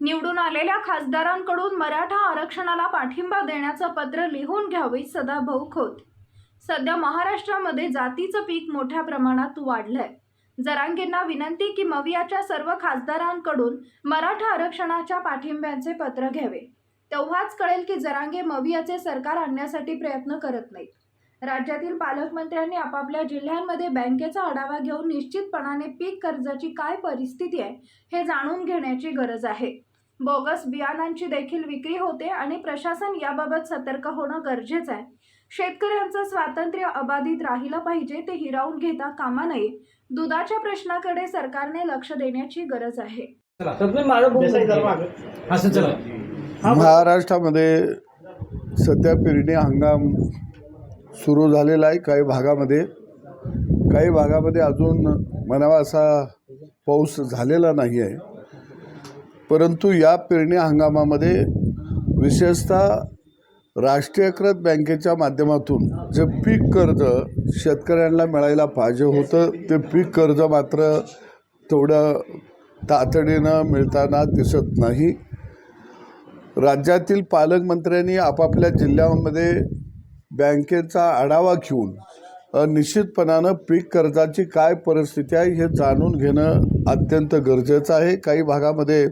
निवडून आलेल्या खासदारांकडून मराठा आरक्षणाला पाठिंबा देण्याचं पत्र लिहून घ्यावे सदाभाऊ खोत. सध्या महाराष्ट्रामध्ये जातीचं पीक मोठ्या प्रमाणात वाढलंय. जरांगेंना विनंती की मवियाच्या सर्व खासदारांकडून मराठा आरक्षणाच्या पाठिंब्याचे पत्र घ्यावे. तेव्हाच कळेल की जरांगे मवियाचे सरकार आणण्यासाठी प्रयत्न करत नाहीत. राज्यातील पालकमंत्र्यांनी आपापल्या जिल्ह्यांमध्ये बँकेचा आढावा घेऊन निश्चितपणाने पीक कर्जाची काय परिस्थिती आहे हे जाणून घेण्याची गरज आहे. बोगस बियाणांची देखील विक्री होते आणि प्रशासन याबाबत सतर्क होणं गरजेचं आहे. शेतकऱ्यांचं स्वातंत्र्य अबाधित राहिलं पाहिजे ते हिरावून घेता कामा नये. दुधाच्या प्रश्नाकडे सरकारने लक्ष देण्याची गरज आहे. महाराष्ट्रामध्ये सध्या पेरणी हंगाम सुरू झालेला आहे काही भागामध्ये. काही भागामध्ये अजून म्हणावा असा पाऊस झालेला नाही आहे. परंतु या पेरणी हंगामामध्ये विशेषतः राष्ट्रीयकृत बँकेच्या माध्यमातून जे पीक कर्ज शेतकऱ्यांना मिळायला पाहिजे होतं ते पीक कर्ज मात्र तेवढं तातडीनं मिळताना दिसत नाही. राज्यातील पालकमंत्र्यांनी आपापल्या जिल्ह्यामध्ये बँकेचा आढावा घेऊन निश्चितपणानं पीक कर्जाची काय परिस्थिती आहे हे जाणून घेणं अत्यंत गरजेचं आहे. काही भागामध्ये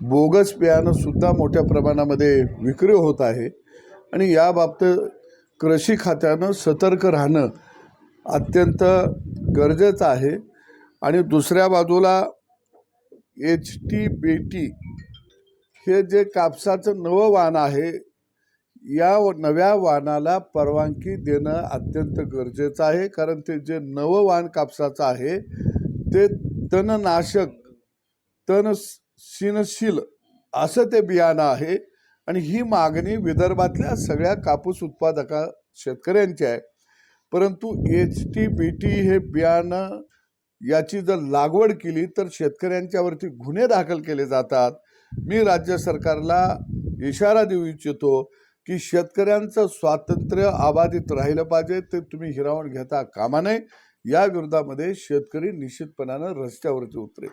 बोगस बियाणंसुद्धा मोठ्या प्रमाणामध्ये विक्री होत आहे. आणि याबाबत कृषी खात्यानं सतर्क राहणं अत्यंत गरजेचं आहे. आणि दुसऱ्या बाजूला एच टी बी टी हे जे कापसाचं नवं वाण आहे या नव्या वाणाला परवानगी देणं अत्यंत गरजेचं आहे. कारण ते जे नवं वाण कापसाचं आहे ते तणनाशक तणशीनशील असं ते बियाणं आहे. आणि ही मागणी विदर्भातल्या सगळ्या कापूस उत्पादका शेतकऱ्यांची आहे. परंतु एच टी बी टी हे बियाणं याची जर लागवड केली तर शेतकऱ्यांच्यावरती गुन्हे दाखल केले जातात. मी राज्य सरकारला इशारा देऊ इच्छितो की शेतकऱ्यांचं स्वातंत्र्य अबाधित राहिलं पाहिजे ते तुम्ही हिरावून घेता कामा नये. या विरोधामध्ये शेतकरी निश्चितपणानं रस्त्यावरती उतरेल.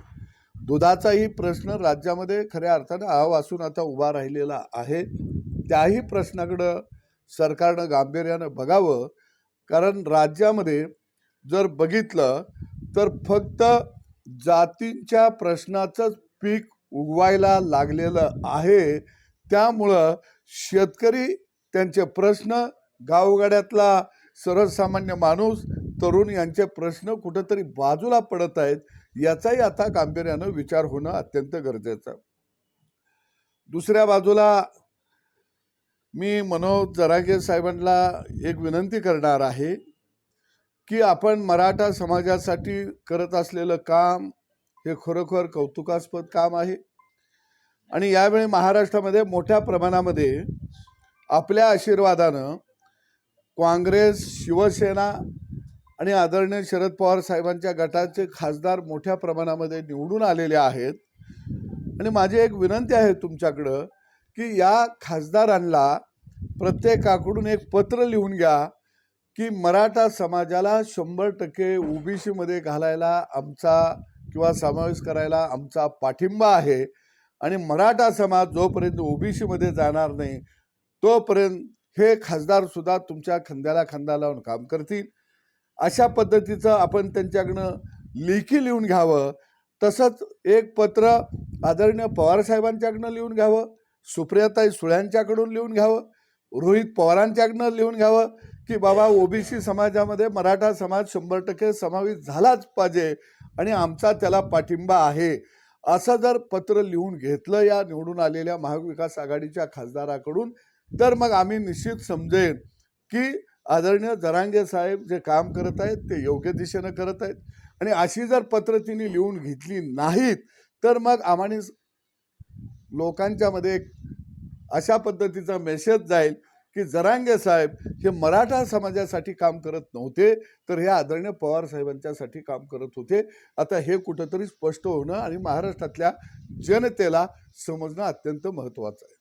दुधाचाही प्रश्न राज्यामध्ये खऱ्या अर्थानं आव असून आता उभा राहिलेला आहे. त्याही प्रश्नाकडं सरकारनं गांभीर्यानं बघावं. कारण राज्यामध्ये जर बघितलं तर फक्त जातींच्या प्रश्नाचंच पीक उगवायला लागलेलं आहे. त्यामुळं शेतकरी त्यांचे प्रश्न गावगाड्यातला सर्वसामान्य माणूस तरुण यांचे प्रश्न कुठंतरी बाजूला पडत आहेत याचाही आता गांभीर्यानं विचार होणं अत्यंत गरजेचं दुसऱ्या बाजूला मी मनोज जरागे साहेबांना एक विनंती करणार आहे की आपण मराठा समाजासाठी करत असलेलं काम हे खरोखर कौतुकास्पद काम आहे. आणि यावेळी महाराष्ट्रामध्ये मोठ्या प्रमाणामध्ये आपल्या आशीर्वादानं काँग्रेस शिवसेना आणि आदरणीय शरद पवार साहेबांच्या गटाचे खासदार मोठ्या प्रमाणामध्ये निवडून आलेले आहेत. आणि माझी एक विनंती आहे तुमच्याकडं की या खासदारांना प्रत्येकाकडून एक पत्र लिहून घ्या की मराठा समाजाला शंभर टक्के ओबीसीमध्ये घालायला आमचा किंवा समावेश करायला आमचा पाठिंबा आहे. आणि मराठा समाज जोपर्यंत ओबीसीमध्ये जाणार नाही तोपर्यंत हे खासदारसुद्धा तुमच्या खांद्याला खांदा लावून काम करतील. अशा पद्धतीचं आपण त्यांच्याकडनं लेखी लिहून घ्यावं. तसंच एक पत्र आदरणीय पवारसाहेबांच्याकडनं लिहून घ्यावं. सुप्रियाताई सुळ्यांच्याकडून लिहून घ्यावं. रोहित पवारांच्याकडनं लिहून घ्यावं की बाबा ओबीसी समाजामध्ये मराठा समाज शंभर टक्के समावेश झालाच पाहिजे आणि आमचा त्याला पाठिंबा आहे. असं जर पत्र लिहून घेतलं या निवडून आलेल्या महाविकास आघाडीच्या खासदाराकडून तर मग आम्ही निश्चित समजेन की आदरणीय जरांगे साहेब जे काम करत आहेत ते योग्य दिशेनं करत आहेत. आणि अशी जर पत्र तिने लिहून घेतली नाहीत तर मग आम्हाने लोकांच्यामध्ये एक अशा पद्धतीचा मेसेज जाईल की जरांगे साहेब हे मराठा समाजासाठी काम करत नव्हते तर हे आदरणीय पवार साहेबांच्यासाठी काम करत होते. आता हे कुठंतरी स्पष्ट होणं आणि महाराष्ट्रातल्या जनतेला समजणं अत्यंत महत्त्वाचं आहे.